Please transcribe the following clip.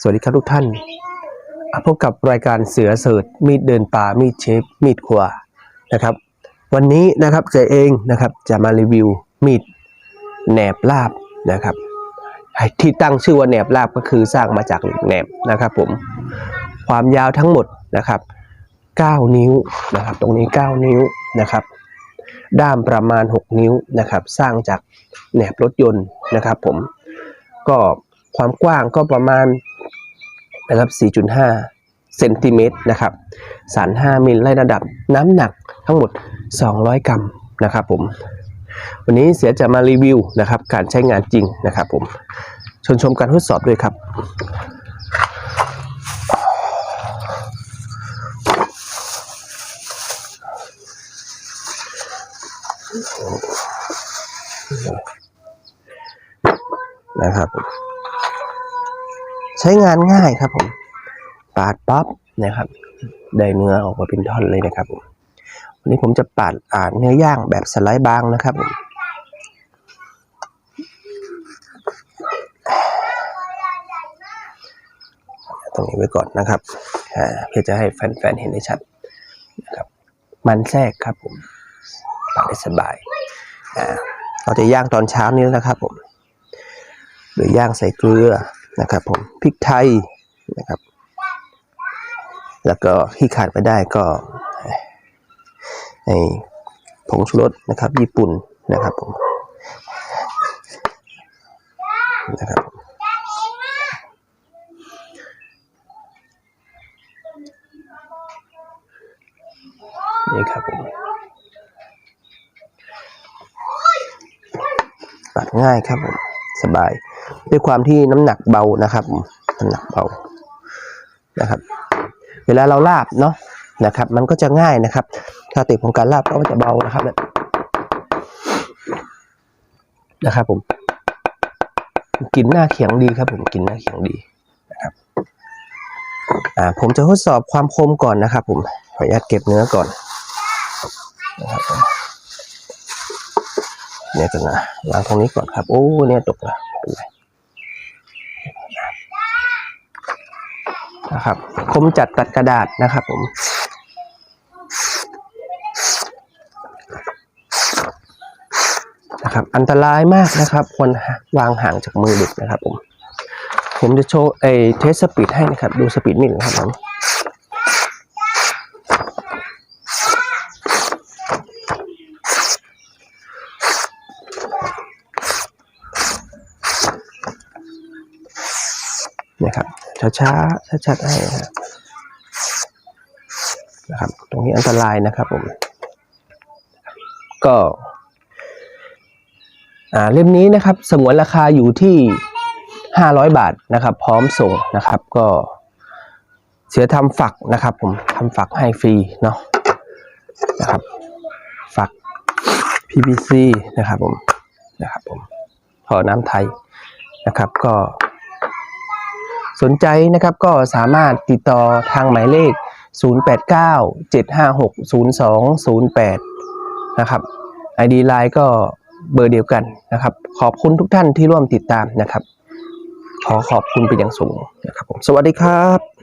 สวัสดีครับทุกท่าน พบกับรายการเสือเสิร์ชมีดเดินป่ามีดเชฟมีดครัวนะครับ วันนี้นะครับเจเองนะครับจะมารีวิวมีดแหนบลาบนะครับ ที่ตั้งชื่อว่าแหนบลาบก็คือสร้างมาจากเหล็กแหนบนะครับผมความยาวทั้งหมดนะครับ 9 นิ้วนะครับ ตรงนี้ 9 นิ้วนะครับ ด้ามประมาณ 6 นิ้วนะครับ สร้างจากแหนบรถยนต์นะครับ ผมก็ความกว้างก็ประมาณ นะครับ 4.5 เซนติเมตรนะครับสัน5มิลไล่ระดับน้ำหนักทั้งหมด 200 กรัมนะครับผม วันนี้เสียจะมารีวิวนะครับการใช้งานจริงนะครับผมชมชมการทดสอบด้วยครับนะครับ ใช้งานง่ายครับผมปาดปั๊บนะครับ ได้เนื้อออกมาเป็นท่อนเลยนะครับผมวันนี้ผมจะปาดอ่าเนื้อย่างแบบสไลด์บางนะครับผมตรงนี้ไว้ก่อนนะครับเพื่อจะให้แฟนๆเห็นได้ชัดนะครับ มันแทรกครับผมปาดได้สบายเราจะย่างตอนเช้านี้นะครับผมหรือย่างใส่เกลือ นะครับผมพริกไทยนะครับ แล้วก็ที่ขาดไม่ได้ก็ไอผงชูรสนะครับ ญี่ปุ่นนะครับผมนะครับนี่ครับผมปัดง่ายครับผม สบาย ด้วยความที่น้ำหนักเบานะครับน้ำหนักเบานะครับ เวลาเราลาบเนาะนะครับ มันก็จะง่ายนะครับถ้าติดของการลาบก็จะเบานะครับเนี่ยนะครับผมกินหน้าเขียงดีครับ ผมกินหน้าเขียงดีนะครับอ่าผมจะทดสอบความคมก่อนนะครับ ผมขออนุญาตเก็บเนื้อก่อนนะครับเนี่ยกันนะวางตรงนี้ก่อนครับ โอ้เนี่ยตกนะไม่เป็ นะครับ คมจัดตัดกระดาษนะครับผมนะครับ อันตรายมากนะครับ ควรวางห่างจากมือเด็กนะครับผม ผมจะโชว์ไอ้เทสสปีดให้นะครับ ดูสปีดมิดนะครับผมนะครับ ช้าๆชัดๆให้นะครับ ตรงนี้อันตรายนะครับผม ก็อ่าเล่มนี้นะครับ สงวนราคาอยู่ที่ 500 บาทนะครับ พร้อมส่งนะครับ ก็เสียทำฝักนะครับ ผมทำฝักให้ฟรีเนาะนะครับ ฝัก PVC นะครับผมนะครับผมท่อน้ำไทยนะครับ ก็ สนใจนะครับก็สามารถติดต่อทางหมายเลข 089-756-0208 นะครับ ID Line ก็เบอร์เดียวกันนะครับ ขอบคุณทุกท่านที่ร่วมติดตามนะครับ ขอขอบคุณเป็นอย่างสูงนะครับผมสวัสดีครับ